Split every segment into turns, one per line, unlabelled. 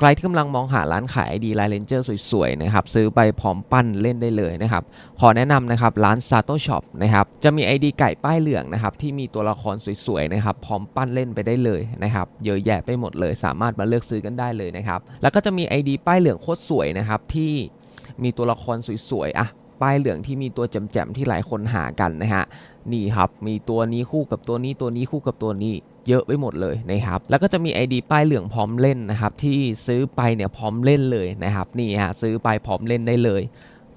ใครที่กำลังมองหาร้านขาย ID ลายเลนเจอร์สวยๆนะครับซื้อไปพร้อมปั้นเล่นได้เลยนะครับขอแนะนำนะครับร้าน Sato Shop นะครับจะมี ID ไก่ป้ายเหลืองนะครับที่มีตัวละครสวยๆนะครับพร้อมปั้นเล่นไปได้เลยนะครับเยอะแยะไปหมดเลย สามารถมาเลือกซื้อกันได้เลยนะครับแล้วก็จะมี ID ป้ายเหลืองโคตรสวยนะครับที่มีตัวละครสวยๆอะ ป้ายเหลืองที่มีตัวแจมๆที่หลายคนหากันนะฮะนี่ครับมีตัวนี้คู่กับตัวนี้ตัวนี้คู่กับตัวนี้เยอะไปหมดเลยนะครับ แล้วก็จะมี ID ป้ายเหลืองพร้อมเล่นนะครับ ที่ซื้อไปเนี่ยพร้อมเล่นเลยนะครับ นี่ฮะซื้อไปพร้อมเล่นได้เลย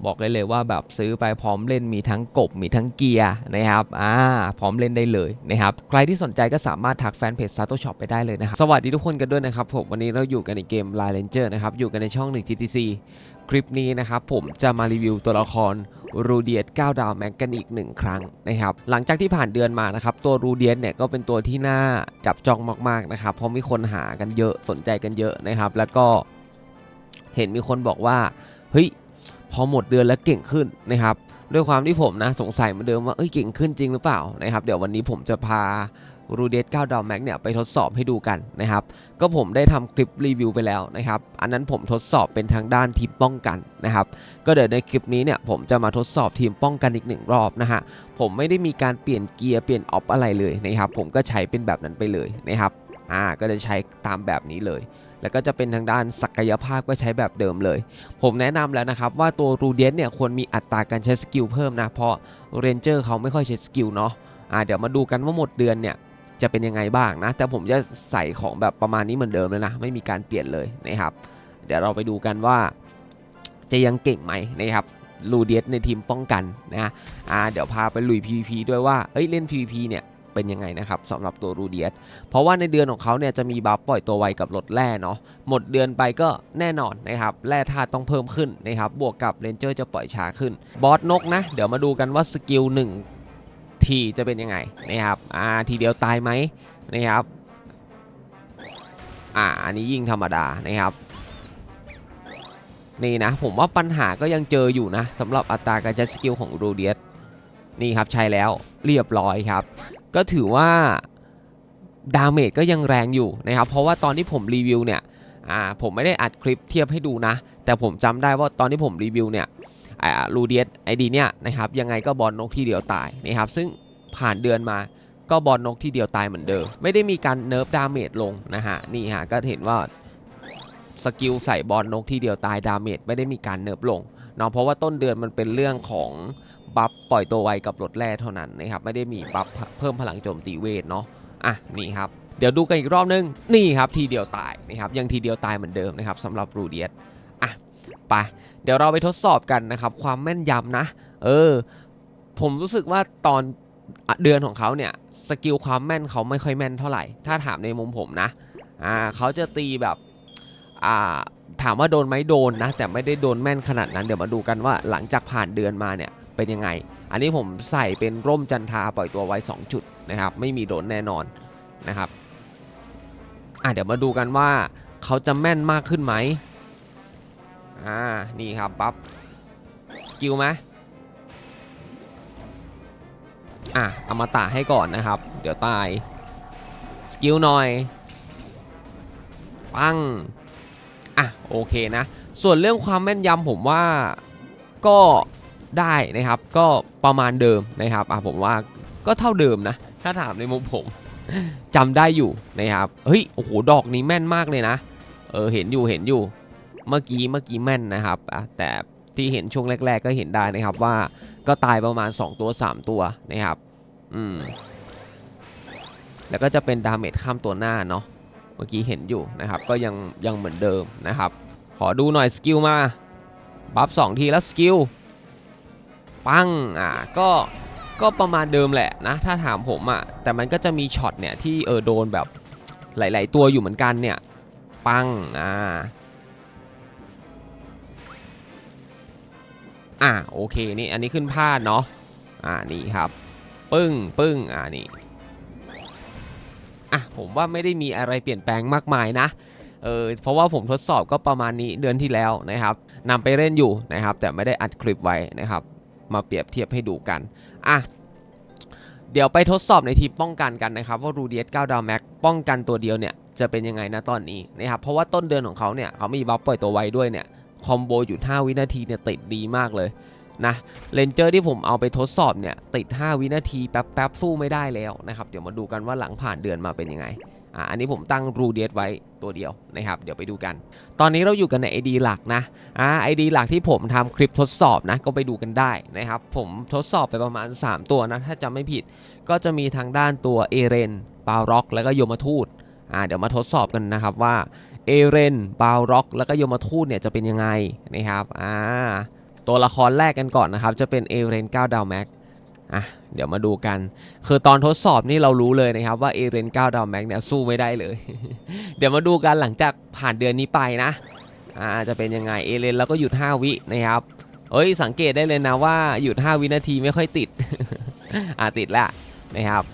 บอกได้เลยว่าแบบซื้อไปพร้อมเล่นมีทั้งกบมีทั้งเกียร์นะครับอ่าพร้อมเล่นได้เลยนะครับใครที่สนใจก็สามารถทักแฟนเพจ Sato Shop ไปได้เลยนะครับสวัสดีทุกคนกันด้วยนะครับผมวันนี้เราอยู่กันในเกม Line Ranger นะครับอยู่กันในช่อง1 TTC คลิปนี้นะครับผมจะมารีวิวตัวละครรูเดียต9ดาวแม็กกันอีกหนึ่งครั้งนะครับหลังจากที่ผ่านเดือนมานะครับตัวรูเดียตเนี่ยก็เป็นตัวที่น่าจับจองมากๆนะครับเพราะมีคนหากันเยอะสนใจกันเยอะนะครับแล้วก็เห็นมีคนบอกว่าเฮ้ย พอหมดเดือนแล้วเก่งขึ้นนะครับด้วยความที่ผมนะสงสัยเหมือนเดิมว่าเอ้ยเก่งขึ้นจริงหรือเปล่านะครับเดี๋ยววันนี้ผมจะพารูเดส9ดาวแม็กเนี่ยไปทดสอบให้ดูกันนะครับก็ผมได้ทำคลิปรีวิวไปแล้วนะครับอันนั้นผมทดสอบเป็นทางด้านทีมป้องกันนะครับก็เดี๋ยวในคลิปนี้เนี่ยผมจะมาทดสอบทีมป้องกันอีกหนึ่งรอบนะฮะผมไม่ได้มีการเปลี่ยนเกียร์เปลี่ยนออฟอะไรเลยนะครับผมก็ใช้เป็นแบบนั้นไปเลยนะครับอ่าก็จะใช้ตามแบบนี้เลย แล้วก็จะเป็นทางด้านศักยภาพก็ใช้แบบเดิมเลย ผมแนะนำแล้วนะครับว่าตัวรูเดียนเนี่ยควรมีอัตราการใช้สกิลเพิ่มนะ เพราะเรนเจอร์เขาไม่ค่อยใช้สกิลเนาะอ่าเดี๋ยวมาดูกันว่าหมดเดือนเนี่ยจะเป็นยังไงบ้างนะ แต่ผมจะใส่ของแบบประมาณนี้เหมือนเดิมเลยนะ ไม่มีการเปลี่ยนเลยนะครับ เดี๋ยวเราไปดูกันว่า จะยังเก่งไหมนะครับรูเดียสในทีมป้องกันนะอ่าเดี๋ยวพาไปลุย PVP ด้วยว่าเอ้ยเล่น PVP เนี่ย เป็นยังไงนะครับสำหรับตัวรูเดียสเพราะว่าในเดือนของเขาเนี่ยจะมีบัฟปล่อยตัวไวกับลดแร่เนาะหมดเดือนไปก็แน่นอนนะครับแร่ธาตุต้องเพิ่มขึ้นนะครับบวกกับเรนเจอร์จะปล่อยช้าขึ้นบอสนกนะ เดี๋ยวมาดูกันว่าสกิล1ทีจะเป็นยังไงนะครับอ่าทีเดียวตายไหมนะครับอ่าอันนี้ยิงธรรมดานะครับนี่นะผมว่าปัญหาก็ยังเจออยู่นะสำหรับอัตราการใช้สกิลของรูเดียสนี่ครับใช้แล้วเรียบร้อยครับ ก็ถือว่าดาเมจก็ยังแรงอยู่นะครับ เพราะว่าตอนที่ผมรีวิวเนี่ยอ่าผมไม่ได้อัดคลิปเทียบให้ดูนะ แต่ผมจำได้ว่าตอนที่ผมรีวิวเนี่ยอ่ารูเดียสไอดีเนี่ยนะครับยังไงก็บอลนกที่เดียวตายนะครับซึ่งผ่านเดือนมาก็บอลนกที่เดียวตายเหมือนเดิม ไม่ได้มีการเนิร์ฟดาเมจลงนะฮะนี่ฮะก็เห็นว่าสกิลใส่บอลนกที่เดียวตายดาเมจไม่ได้มีการเนิร์ฟลงเนาะเพราะว่าต้นเดือนมันเป็นเรื่องของ บัฟปล่อยตัวไวกับลดแร่เท่านั้นนะครับไม่ได้มีบัฟเพิ่มพลังโจมตีเวทเนาะอะนี่ครับเดี๋ยวดูกันอีกรอบนึงนี่ครับทีเดียวตายนะครับยังทีเดียวตายเหมือนเดิมนะครับสำหรับรูเดียสอะไปเดี๋ยวเราไปทดสอบกันนะครับความแม่นยำนะ เออ ผมรู้สึกว่าตอนเดือนของเขาเนี่ยสกิลความแม่นเขาไม่ค่อยแม่นเท่าไหร่ ถ้าถามในมุมผมนะอ่าเขาจะตีแบบอ่าถามว่าโดนไหมโดนนะ แต่ไม่ได้โดนแม่นขนาดนั้นเดี๋ยวมาดูกันว่าหลังจากผ่านเดือนมาเนี่ย เป็นยังไง อันนี้ผมใส่เป็นร่มจันทาปล่อยตัวไว้ 2 จุดนะครับ ไม่มีโดนแน่นอนนะครับอะเดี๋ยวมาดูกันว่าเขาจะแม่นมากขึ้นไหมอ่านี่ครับปั๊บสกิลไหมอะเอามาตาให้ก่อนนะครับ เดี๋ยวตายสกิลหน่อยปังอะโอเคนะ ส่วนเรื่องความแม่นยำผมว่าก็ ได้นะครับ ก็ประมาณเดิมนะครับอะผมว่าก็เท่าเดิมนะ ถ้าถามในมุมผมจำได้อยู่นะครับเฮ้ยโอ้โหดอกนี้แม่นมากเลยนะเออเห็นอยู่เห็นอยู่เมื่อกี้เมื่อกี้แม่นนะครับอะแต่ที่เห็นช่วงแรก ๆ ก็เห็นได้นะครับว่าก็ตายประมาณ 2 ตัว 3 ตัวนะครับอืมแล้วก็จะเป็นดาเมจข้ามตัวหน้าเนาะเมื่อกี้เห็นอยู่นะครับ ก็ยังยังเหมือนเดิมนะครับ ขอดูหน่อยสกิลมา บัฟสองทีแล้วสกิล ปังอ่าก็ก็ประมาณเดิมแหละนะถ้าถามผมอะ่ะแต่มันก็จะมีช็อตเนี่ยที่เออโดนแบบหลาย ๆ ตัวอยู่เหมือนกันเนี่ยปังอ่าอ่าโอเคนี่อันนี้ขึ้นพลาดเนาะอ่านี่ครับ ปึ้งปึ้งอ่านี่อะผมว่าไม่ได้มีอะไรเปลี่ยนแปลงมากมายนะเออเพราะว่าผมทดสอบก็ประมาณนี้เดือนที่แล้วนะครับนำไปเล่นอยู่นะครับ แต่ไม่ได้อัดคลิปไว้นะครับ มาเปรียบเทียบให้ดูกันอะเดี๋ยวไปทดสอบในทีมป้องกันกันนะครับ ว่ารูเดียส9ดาวแม็กป้องกันตัวเดียวเนี่ยจะเป็นยังไงนะตอนนี้นะครับเพราะว่าต้นเดือนของเขาเนี่ยเขามีบัฟปล่อยตัวไวด้วยเนี่ยคอมโบอยู่ 5 วินาทีเนี่ยติดดีมากเลยนะเลนเจอร์ที่ผมเอาไปทดสอบเนี่ยติด 5 วินาทีแป๊บแป๊บๆสู้ไม่ได้แล้วนะครับ เดี๋ยวมาดูกันว่าหลังผ่านเดือนมาเป็นยังไง อ่าอันนี้ผมตั้งรูเดียไว้ตัวเดียวนะครับ เดี๋ยวไปดูกัน ตอนนี้เราอยู่กันใน ID หลักนะอ่า ID หลักที่ผมทำคลิปทดสอบนะ ก็ไปดูกันได้นะครับ ผมทดสอบไปประมาณ 3 ตัวนะ ถ้าจำไม่ผิด ก็จะมีทางด้านตัวเอเรนบาร็อก แล้วก็โยมทูตอ่าเดี๋ยวมาทดสอบกันนะครับว่าเอเรนบาร็อก แล้วก็โยมทูตเนี่ยจะเป็นยังไงนะครับอ่าตัวละครแรกกันก่อนนะครับ จะเป็นเอเรน9ดาวแม็ก อะเดี๋ยวมาดูกัน คือตอนทดสอบนี่เรารู้เลยนะครับว่าเอเรน9ดาวแม็กเนี่ยสู้ไม่ได้เลย เดี๋ยวมาดูกันหลังจากผ่านเดือนนี้ไปนะอ่าจะเป็นยังไงเอเรนแล้วก็หยุด 5 วินะครับเอ้ยสังเกตได้เลยนะว่าหยุด 5 วินาทีไม่ค่อยติด อ่าติดแล้วนะครับ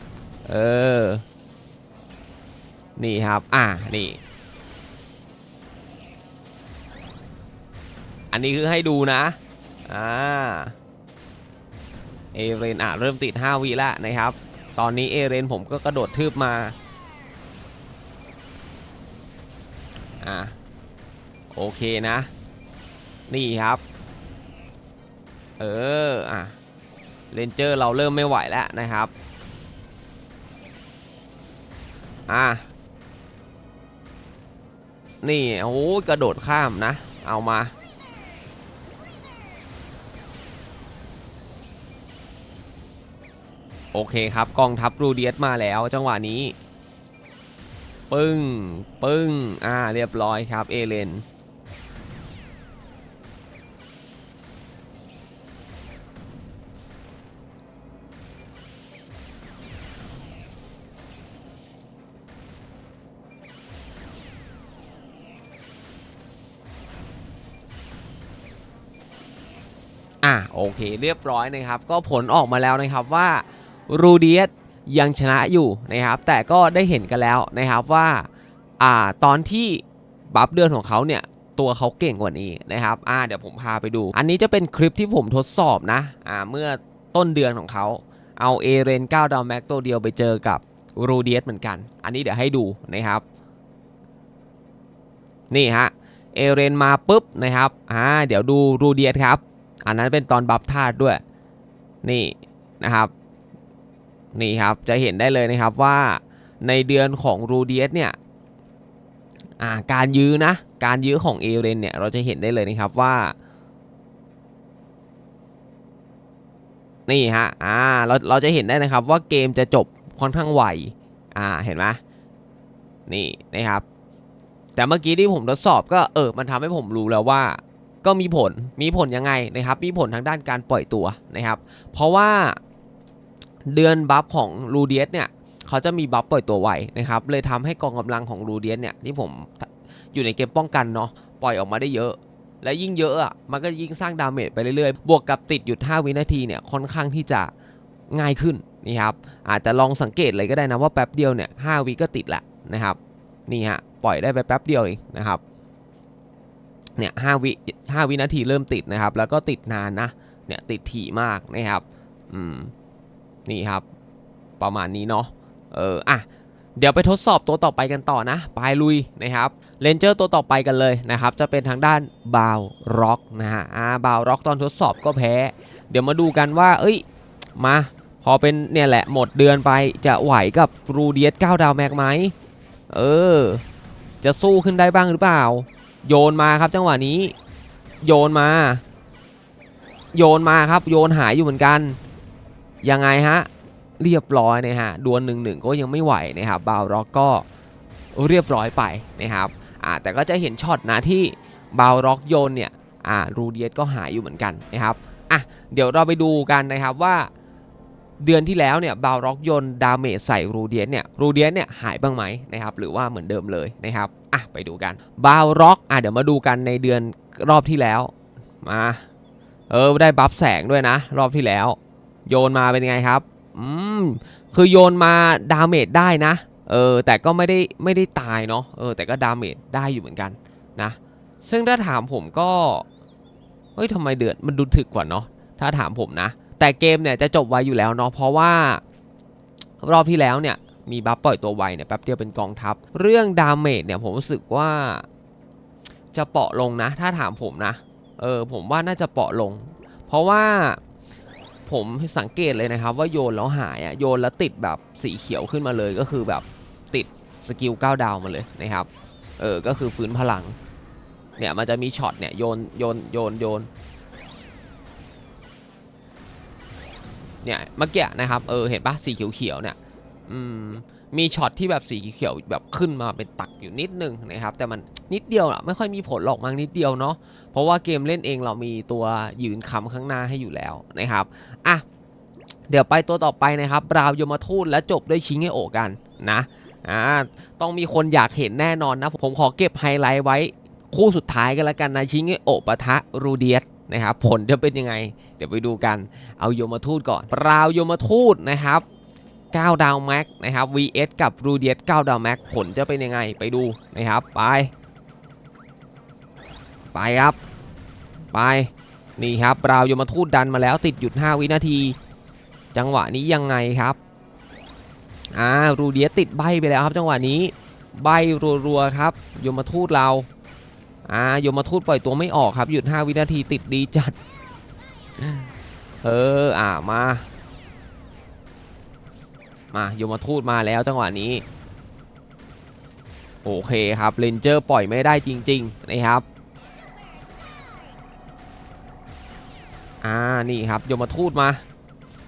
เออนี่ครับอ่านี่อันนี้คือให้ดูนะอ่า เอเรนอะเริ่มติด 5วิแล้วนะครับ ตอนนี้เอเรนผมก็กระโดดทืบมาอ่าโอเคนะ นี่ครับ เอออะเลนเจอร์เราเริ่มไม่ไหวแล้วนะครับอะนี่โอ้กระโดดข้ามนะ เอามา โอเคครับกองทัพรูเดียสมาแล้วจังหวะนี้ ปึ้ง ปึ้ง อ่า เรียบร้อยครับ เอเลนอะโอเคเรียบร้อยนะครับ ก็ผลออกมาแล้วนะครับว่า รูเดียสยังชนะอยู่นะครับ แต่ก็ได้เห็นกันแล้วนะครับว่าอ่าตอนที่บัฟเดือนของเขาเนี่ยตัวเขาเก่งกว่านี้นะครับอ่าเดี๋ยวผมพาไปดู อันนี้จะเป็นคลิปที่ผมทดสอบนะอ่าเมื่อต้นเดือนของเขาเอาเอเรน9ดาวแม็กตัวเดียวไปเจอกับรูเดียสเหมือนกัน อันนี้เดี๋ยวให้ดูนะครับ นี่ฮะเอเรนมาปุ๊บนะครับอ่าเดี๋ยวดูรูเดียสครับ อันนั้นเป็นตอนบัฟธาตุด้วย นี่นะครับ นี่ครับจะเห็นได้เลยนะครับว่าในเดือนของรูเดียสเนี่ยการยื้อนะการยื้อของเอเรนเนี่ยเราจะเห็นได้เลยนะครับว่านี่ฮะอ่าเราเราจะเห็นได้นะครับว่าเกมจะจบค่อนข้างไวอ่าเห็นไหมนี่นะครับ แต่เมื่อกี้ที่ผมทดสอบก็เออมันทำให้ผมรู้แล้วว่า ก็มีผลมีผลยังไงนะครับ มีผลทางด้านการปล่อยตัวนะครับ เพราะว่า เดือนบัฟของรูเดียสเนี่ยเขาจะมีบัฟปล่อยตัวไวนะครับเลยทำให้กองกำลังของรูเดียสเนี่ยที่ผมอยู่ในเกมป้องกันเนาะปล่อยออกมาได้เยอะ และยิ่งเยอะอะมันก็ยิ่งสร้างดาเมจไปเรื่อยๆ บวกกับติดหยุด 5 วินาทีเนี่ยค่อนข้างที่จะง่ายขึ้นนี่ครับอาจจะลองสังเกตเลยก็ได้นะว่าแป๊บเดียวเนี่ย5วิก็ติดละนะครับนี่ฮะปล่อยได้ไปแป๊บเดียวเองนะครับเนี่ยห้าวิห้าวินาทีเริ่มติดนะครับ แล้วก็ติดนานนะเนี่ยติดถี่มากนะครับอืม นี่ครับ ประมาณนี้เนาะเอออะเดี๋ยวไปทดสอบตัวต่อไปกันต่อนะ ไปลุยนะครับเลนเจอร์ตัวต่อไปกันเลยนะครับ จะเป็นทางด้านบาวร็อกนะฮะอ่าบาวร็อกตอนทดสอบก็แพ้ เดี๋ยวมาดูกันว่า เอ้ย มา พอเป็นเนี่ยแหละหมดเดือนไปจะไหวกับรูเดียส9ดาวแม็กไหมเออ จะสู้ขึ้นได้บ้างหรือเปล่า โยนมาครับจังหวะนี้ โยนมา โยนมาครับ โยนหายอยู่เหมือนกัน ยังไงฮะ เรียบร้อยนะฮะดวลหนึ่งหนึ่งก็ยังไม่ไหวนะครับบาวร็อกก็เรียบร้อยไปนะครับอ่าแต่ก็จะเห็นช็อตนะที่บาวร็อกโยนเนี่ยอ่ารูเดียสก็หายอยู่เหมือนกันนะครับอะเดี๋ยวเราไปดูกันนะครับว่าเดือนที่แล้วเนี่ยบาวร็อกโยนดาเมจใส่รูเดียสเนี่ยรูเดียสเนี่ยหายบ้างไหมนะครับหรือว่าเหมือนเดิมเลยนะครับอะไปดูกันบาวร็อกอะเดี๋ยวมาดูกันในเดือนรอบที่แล้วมาเออได้บัฟแสงด้วยนะ รอบที่แล้ว โยนมาเป็นไงครับ อืม คือโยนมาดาเมจได้นะ เออ แต่ก็ไม่ได้ไม่ได้ตายเนาะ เออ แต่ก็ดาเมจได้อยู่เหมือนกันนะ ซึ่งถ้าถามผมก็ เฮ้ยทำไมเดือด มันดูถึกกว่าเนาะ ถ้าถามผมนะ แต่เกมเนี่ยจะจบไวอยู่แล้วเนาะ เพราะว่ารอบที่แล้วเนี่ยมีบัฟปล่อยตัวไวเนี่ยแป๊บเดียวเป็นกองทัพ เรื่องดาเมจเนี่ยผมรู้สึกว่าจะเปราะลงนะ ถ้าถามผมนะ เออผมว่าน่าจะเปราะลง เพราะว่า ผมสังเกตเลยนะครับ ว่าโยนแล้วหายอะโยนแล้วติดแบบสีเขียวขึ้นมาเลยก็คือแบบติดสกิล9ดาวมาเลยนะครับเออก็คือฟื้นพลังเนี่ยมันจะมีช็อตเนี่ยโยนโยนโยนโยนเนี่ยเมื่อกี้นะครับเออเห็นปะสีเขียวๆเนี่ยอืมมีช็อตที่แบบสีเขียวแบบขึ้นมาเป็นตักอยู่นิดนึงนะครับแต่มันนิดเดียวอะไม่ค่อยมีผลหรอกมั้งนิดเดียวเนาะ ราะว่าเกมเล่นเองเรามีตัวยืนคำข้างหน้าให้อยู่แล้วนะครับอะเดี๋ยวไปตัวต่อไปนะครับบราวยมาทูตและจบด้วยชิงเงโอกันนะอ่าต้องมีคนอยากเห็นแน่นอนนะ ผมขอเก็บไฮไลท์ไว้คู่สุดท้ายกันละกันนะชิงเงโอปะทะรูเดียสนะครับผลจะเป็นยังไง เดี๋ยวไปดูกันเอาโยมาทูตก่อนบราวยมาทูตนะครับ 9 ดาวแม็กนะครับ vs กับรูเดียส9ดาวแม็กผลจะเป็นยังไงไปดูนะครับ ไป ไปครับ ไปนี่ครับบราวโยมาทูตดันมาแล้วติดหยุด 5 วินาที จังหวะนี้ยังไงครับอ่ารูเดียติดใบไปแล้วครับ จังหวะนี้ใบรัวๆครับโยมาทูตเราอ่าโยมาทูตปล่อยตัวไม่ออกครับหยุด 5 วินาทีติดดีจัด เอออ่ามา มาโยมาทูตมาแล้วจังหวะนี้ โอเคครับเรนเจอร์ปล่อยไม่ได้จริง ๆ นะครับ นี่ครับโยมาทูตมา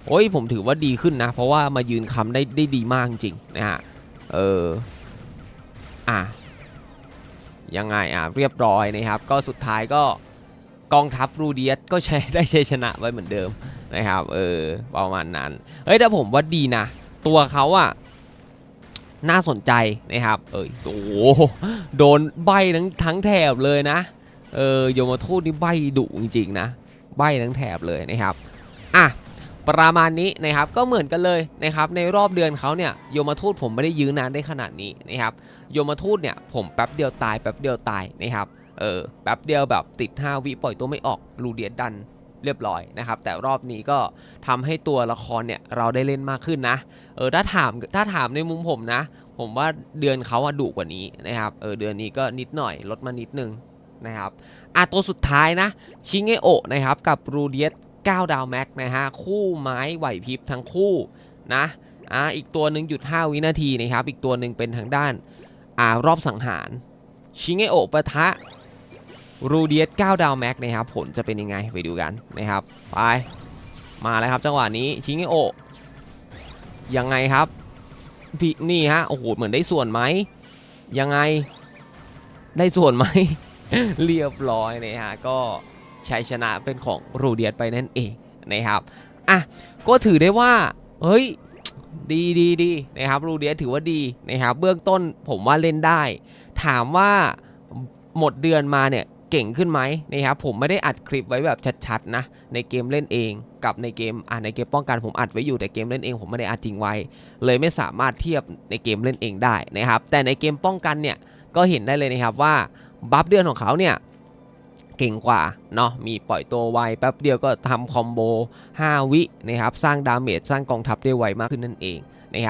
โอ้ยผมถือว่าดีขึ้นนะ เพราะว่ามายืนคำได้ได้ดีมากจริงๆนะฮะเอออะยังไงอะเรียบร้อยนะครับ ก็สุดท้ายก็กองทัพรูเดียสก็ใช้ได้ใชัยชนะไว้เหมือนเดิมนะครับเออประมาณนั้นเฮ้ยแต่ผมว่าดีนะ ตัวเขาอะน่าสนใจนะครับ เอยโอ้โหโดนใบทั้งทั้งแถบเลยนะ เออโยมาทูตนี่ใบดุจริงๆนะ ใบทั้งแถบเลยนะครับอะประมาณนี้นะครับก็เหมือนกันเลยนะครับในรอบเดือนเขาเนี่ยโยมาทูตผมไม่ได้ยื้อนานได้ขนาดนี้นะครับโยมาทูตเนี่ยผมแป๊บเดียวตายแป๊บเดียวตายนะครับเออแป๊บเดียวแบบติด 5 วิปล่อยตัวไม่ออกรูเดียดดันเรียบร้อยนะครับแต่รอบนี้ก็ทำให้ตัวละครเนี่ยเราได้เล่นมากขึ้นนะเออถ้าถามถ้าถามในมุมผมนะ ผมว่าเดือนเขาอะดุกว่านี้นะครับเออเดือนนี้ก็นิดหน่อยลดมานิดนึง นะครับอะตัวสุดท้ายนะชิงเงโอนะครับกับรูเดียส9ดาวแม็กนะฮะคู่ไม้ไหวพริบทั้งคู่นะอะอีกตัวหนึ่งหยุด 5 วินาทีนะครับอีกตัวหนึ่งเป็นทางด้านอ่ารอบสังหารชิงเงโอปะทะรูเดียส9ดาวแม็กนะครับผลจะเป็นยังไงไปดูกันนะครับไปมาแล้วครับจังหวะนี้ชิงเงโอยังไงครับพี่นี่ฮะโอ้โหเหมือนได้ส่วนไหมยังไงได้ส่วนไหม เรียบร้อยนะฮะก็ชัยชนะเป็นของรูเดียสไปนั่นเองนะครับอะก็ถือได้ว่าเฮ้ยดีดีดีนะครับรูเดียสถือว่าดีนะครับเบื้องต้นผมว่าเล่นได้ ถามว่าหมดเดือนมาเนี่ยเก่งขึ้นไหมนะครับผมไม่ได้อัดคลิปไว้แบบชัดๆนะในเกมเล่นเองกับในเกมอ่าในเกมป้องกันผมอัดไว้อยู่แต่เกมเล่นเองผมไม่ได้อัดทิ้งไว้ เลยไม่สามารถเทียบในเกมเล่นเองได้นะครับแต่ในเกมป้องกันเนี่ยก็เห็นได้เลยนะครับว่า บัฟเดือนของเขาเนี่ยเก่งกว่าเนาะมีปล่อยตัวไวแป๊บเดียวก็ทำคอมโบ 5 วินะครับสร้างดาเมจสร้างกองทัพได้ไวมากขึ้นนั่นเองนะครับ